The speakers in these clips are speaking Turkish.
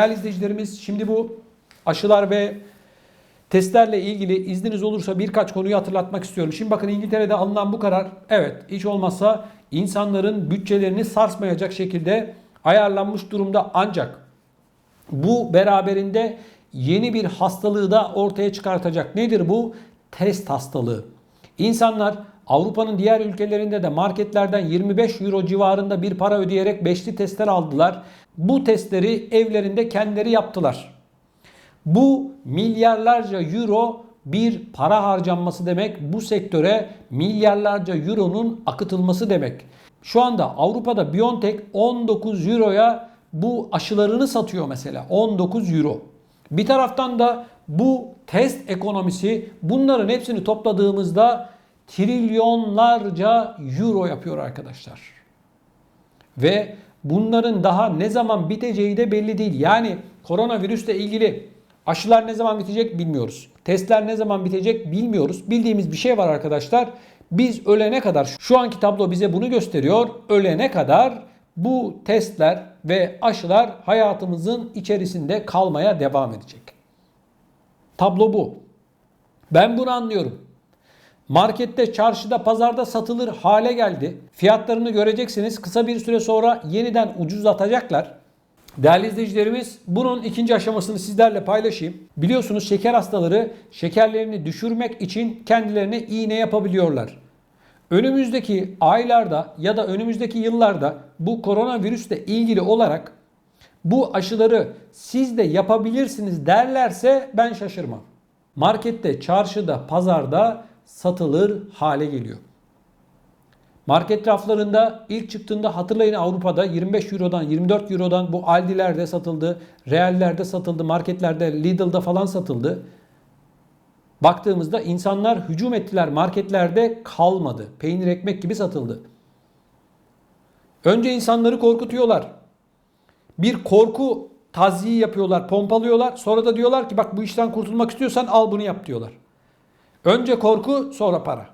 değerli izleyicilerimiz şimdi bu aşılar ve testlerle ilgili izniniz olursa birkaç konuyu hatırlatmak istiyorum. Şimdi bakın İngiltere'de alınan bu karar evet hiç olmazsa insanların bütçelerini sarsmayacak şekilde ayarlanmış durumda ancak bu beraberinde yeni bir hastalığı da ortaya çıkartacak. Nedir bu? Test hastalığı. İnsanlar Avrupa'nın diğer ülkelerinde de marketlerden 25 euro civarında bir para ödeyerek beşli testler aldılar. Bu testleri evlerinde kendileri yaptılar. Bu milyarlarca euro bir para harcanması demek. Bu sektöre milyarlarca euronun akıtılması demek. Şu anda Avrupa'da BioNTech 19 euroya bu aşılarını satıyor mesela. 19 euro. Bir taraftan da bu test ekonomisi bunların hepsini topladığımızda trilyonlarca euro yapıyor arkadaşlar. Ve bunların daha ne zaman biteceği de belli değil. Yani koronavirüsle ilgili aşılar ne zaman bitecek bilmiyoruz. Testler ne zaman bitecek bilmiyoruz. Bildiğimiz bir şey var arkadaşlar. Biz ölene kadar şu anki tablo bize bunu gösteriyor. Ölene kadar bu testler ve aşılar hayatımızın içerisinde kalmaya devam edecek. Tablo bu. Ben bunu anlıyorum. Markette, çarşıda, pazarda satılır hale geldi. Fiyatlarını göreceksiniz. Kısa bir süre sonra yeniden ucuzlatacaklar. Değerli izleyicilerimiz bunun ikinci aşamasını sizlerle paylaşayım. Biliyorsunuz şeker hastaları şekerlerini düşürmek için kendilerine iğne yapabiliyorlar. Önümüzdeki aylarda ya da önümüzdeki yıllarda bu koronavirüsle ilgili olarak bu aşıları siz de yapabilirsiniz derlerse ben şaşırmam. Markette, çarşıda, pazarda satılır hale geliyor. Market raflarında ilk çıktığında hatırlayın Avrupa'da 25 Euro'dan 24 Euro'dan bu Aldi'lerde satıldı, Real'lerde satıldı, marketlerde Lidl'da falan satıldı. Baktığımızda insanlar hücum ettiler marketlerde kalmadı. Peynir ekmek gibi satıldı. Önce insanları korkutuyorlar. Bir korku tazyiği yapıyorlar, pompalıyorlar. Sonra da diyorlar ki bak bu işten kurtulmak istiyorsan al bunu yap diyorlar. Önce korku sonra para.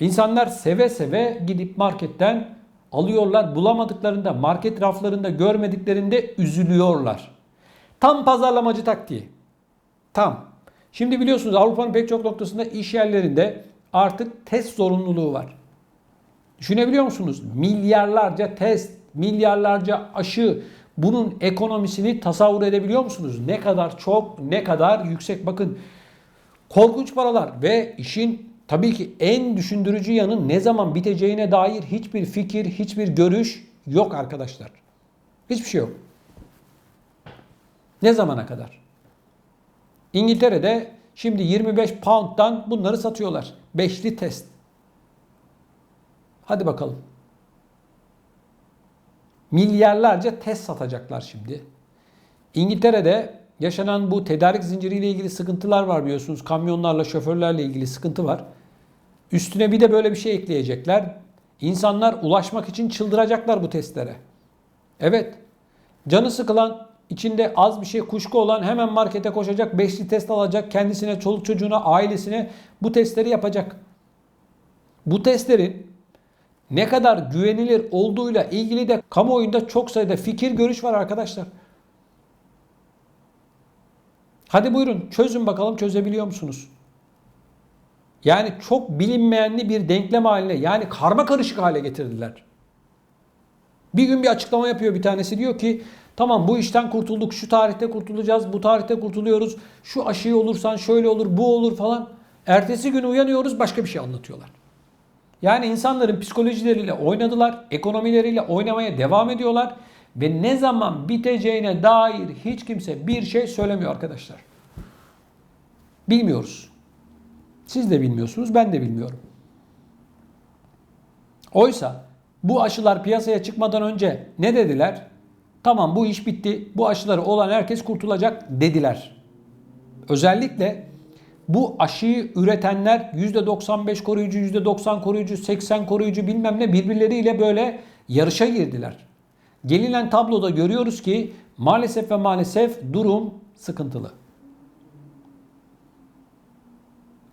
İnsanlar seve seve gidip marketten alıyorlar. Bulamadıklarında, market raflarında görmediklerinde üzülüyorlar. Tam pazarlamacı taktiği. Tam. Şimdi biliyorsunuz Avrupa'nın pek çok noktasında iş yerlerinde artık test zorunluluğu var. Düşünebiliyor musunuz? Milyarlarca test, milyarlarca aşı bunun ekonomisini tasavvur edebiliyor musunuz? Ne kadar çok, ne kadar yüksek. Bakın korkunç paralar ve işin tabii ki en düşündürücü yanı ne zaman biteceğine dair hiçbir fikir, hiçbir görüş yok arkadaşlar. Hiçbir şey yok. Ne zamana kadar? İngiltere'de şimdi 25 pound'dan bunları satıyorlar. Beşli test. Hadi bakalım. Milyarlarca test satacaklar şimdi. İngiltere'de yaşanan bu tedarik zinciriyle ilgili sıkıntılar var biliyorsunuz. Kamyonlarla, şoförlerle ilgili sıkıntı var. Üstüne bir de böyle bir şey ekleyecekler. İnsanlar ulaşmak için çıldıracaklar bu testlere. Evet. Canı sıkılan, içinde az bir şey kuşku olan hemen markete koşacak, beşli test alacak, kendisine, çoluk çocuğuna, ailesine bu testleri yapacak. Bu testlerin ne kadar güvenilir olduğuyla ilgili de kamuoyunda çok sayıda fikir, görüş var arkadaşlar. Hadi buyurun çözün bakalım çözebiliyor musunuz? Yani çok bilinmeyenli bir denklem haline yani karma karışık hale getirdiler. Bir gün bir açıklama yapıyor bir tanesi diyor ki tamam bu işten kurtulduk şu tarihte kurtulacağız bu tarihte kurtuluyoruz şu aşıyı olursan şöyle olur bu olur falan. Ertesi gün uyanıyoruz başka bir şey anlatıyorlar. Yani insanların psikolojileriyle oynadılar, ekonomileriyle oynamaya devam ediyorlar ve ne zaman biteceğine dair hiç kimse bir şey söylemiyor arkadaşlar. Bilmiyoruz. Siz de bilmiyorsunuz, ben de bilmiyorum. Oysa bu aşılar piyasaya çıkmadan önce ne dediler? Tamam bu iş bitti. Bu aşıları olan herkes kurtulacak dediler. Özellikle bu aşıyı üretenler %95 koruyucu, %90 koruyucu, 80 koruyucu bilmem ne birbirleriyle böyle yarışa girdiler. Gelinen tabloda görüyoruz ki maalesef ve maalesef durum sıkıntılı.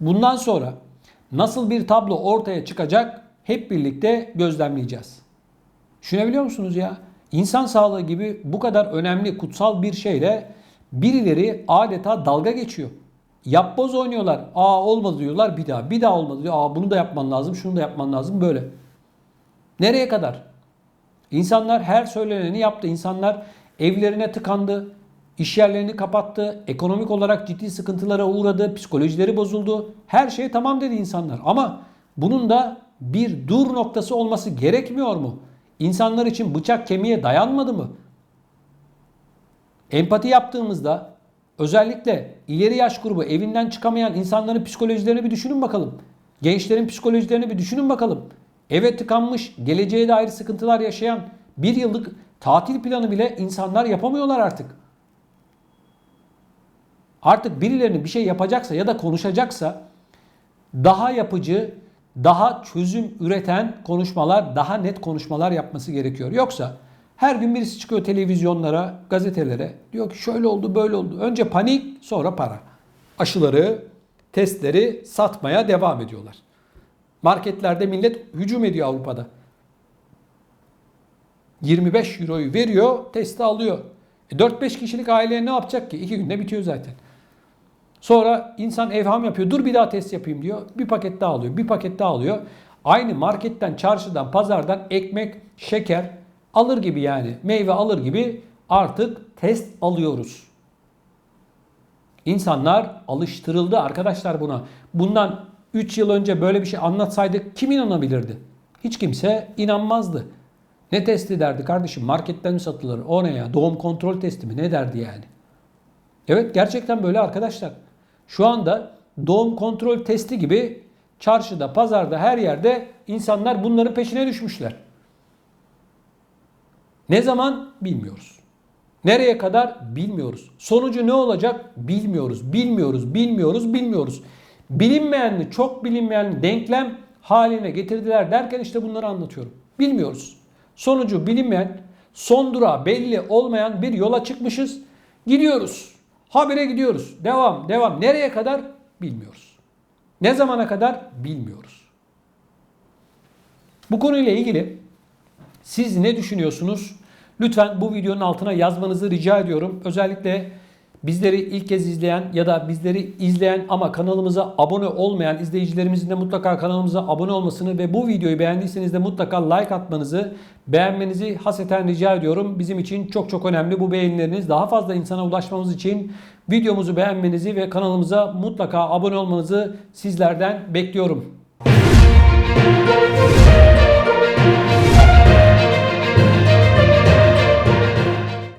Bundan sonra nasıl bir tablo ortaya çıkacak hep birlikte gözlemleyeceğiz. Düşünebiliyor musunuz ya? İnsan sağlığı gibi bu kadar önemli, kutsal bir şeyle birileri adeta dalga geçiyor. Yapboz oynuyorlar. Aa olmadı diyorlar bir daha. Bir daha olmadı diyor. Aa bunu da yapman lazım, şunu da yapman lazım böyle. Nereye kadar? İnsanlar her söyleneni yaptı. İnsanlar evlerine tıkandı. İş yerlerini kapattı. Ekonomik olarak ciddi sıkıntılara uğradı. Psikolojileri bozuldu. Her şey tamam dedi insanlar. Ama bunun da bir dur noktası olması gerekmiyor mu? İnsanlar için bıçak kemiğe dayanmadı mı? Empati yaptığımızda özellikle ileri yaş grubu evinden çıkamayan insanların psikolojilerini bir düşünün bakalım. Gençlerin psikolojilerini bir düşünün bakalım. Eve tıkanmış, geleceğe dair sıkıntılar yaşayan bir yıllık tatil planı bile insanlar yapamıyorlar artık. Artık birilerinin bir şey yapacaksa ya da konuşacaksa daha yapıcı, daha çözüm üreten konuşmalar, daha net konuşmalar yapması gerekiyor. Yoksa her gün birisi çıkıyor televizyonlara, gazetelere. Diyor ki şöyle oldu, böyle oldu. Önce panik, sonra para. Aşıları, testleri satmaya devam ediyorlar. Marketlerde millet hücum ediyor Avrupa'da. 25 euroyu veriyor, testi alıyor. E 4-5 kişilik aileye ne yapacak ki? 2 günde bitiyor zaten. Sonra insan evham yapıyor. Dur bir daha test yapayım diyor. Bir paket daha alıyor. Bir paket daha alıyor. Aynı marketten, çarşıdan, pazardan ekmek, şeker alır gibi yani. Meyve alır gibi artık test alıyoruz. İnsanlar alıştırıldı arkadaşlar buna. Bundan 3 yıl önce böyle bir şey anlatsaydık kim inanabilirdi? Hiç kimse inanmazdı. Ne testi derdi kardeşim? Marketten mi satılır? O ne ya? Doğum kontrol testi mi? Ne derdi yani? Evet gerçekten böyle arkadaşlar. Şu anda doğum kontrol testi gibi çarşıda, pazarda, her yerde insanlar bunların peşine düşmüşler. Ne zaman bilmiyoruz. Nereye kadar bilmiyoruz. Sonucu ne olacak bilmiyoruz. Bilmiyoruz, bilmiyoruz, bilmiyoruz. Bilinmeyenli, çok bilinmeyen denklem haline getirdiler derken işte bunları anlatıyorum. Bilmiyoruz. Sonucu bilinmeyen, son durağı belli olmayan bir yola çıkmışız. Gidiyoruz. Habire gidiyoruz. Devam, devam. Nereye kadar bilmiyoruz. Ne zamana kadar bilmiyoruz. Bu konuyla ilgili siz ne düşünüyorsunuz? Lütfen bu videonun altına yazmanızı rica ediyorum. Özellikle Bizleri ilk kez izleyen ya da bizleri izleyen ama kanalımıza abone olmayan izleyicilerimizin de mutlaka kanalımıza abone olmasını ve bu videoyu beğendiyseniz de mutlaka like atmanızı, beğenmenizi haseten rica ediyorum. Bizim için çok çok önemli bu beğenileriniz. Daha fazla insana ulaşmamız için videomuzu beğenmenizi ve kanalımıza mutlaka abone olmanızı sizlerden bekliyorum.